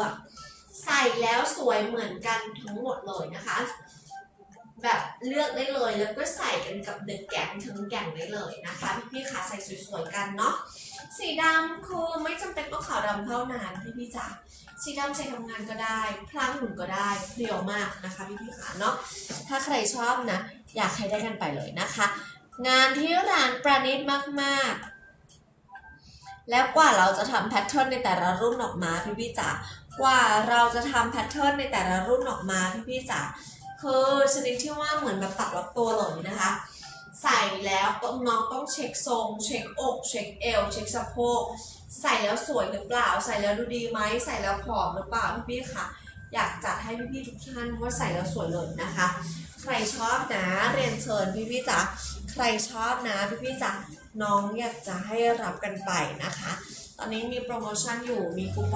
อก ใส่แล้วสวยเหมือนกันทั้งหมดเลยนะคะ แบบเลือกได้เลยแล้วก็ใส่กันกับเด็กแก๊งทั้งแก๊งได้เลยนะคะพี่ๆค่ะใส่สวยๆกันเนาะสีดำคือไม่จำเป็นต้องขาวดำเท่านั้นพี่ๆจ๋าสีดำใส่ทำงานก็ได้ พลางหุ่นก็ได้เรียวมากนะคะพี่ๆค่ะเนาะถ้าใครชอบนะ อยากให้ได้กันไปเลยนะคะ งานที่ร้านประณีตมากๆ แล้วกว่าเราจะทำแพทเทิร์นในแต่ละรุ่นออกมาพี่พี่จ๋ากว่าเราจะทำแพทเทิร์นในแต่ละรุ่นออกมาพี่พี่จ๋าคือชนิดที่ว่าเหมือนแบบตัดล็อกตัวเลยนะคะ ใส่แล้วน้องต้องเช็คทรงเช็คอกเช็คเอวเช็คสะโพกใส่แล้วสวยหรือเปล่า ใส่แล้วดูดีไหมใส่แล้วผอมหรือเปล่าพี่พี่ค่ะอยากจัดให้พี่พี่ๆทุกท่านว่าใส่แล้วสวยเลยนะคะ ใคร อบนะเรียนเชิญพี่พี่จ๋าใครชอบนะพี่พี่จ๋าน้องอยากจะให้รับกันไปนะคะ ตอนนี้มีโปรโมชั่นอยู่มีคูปอง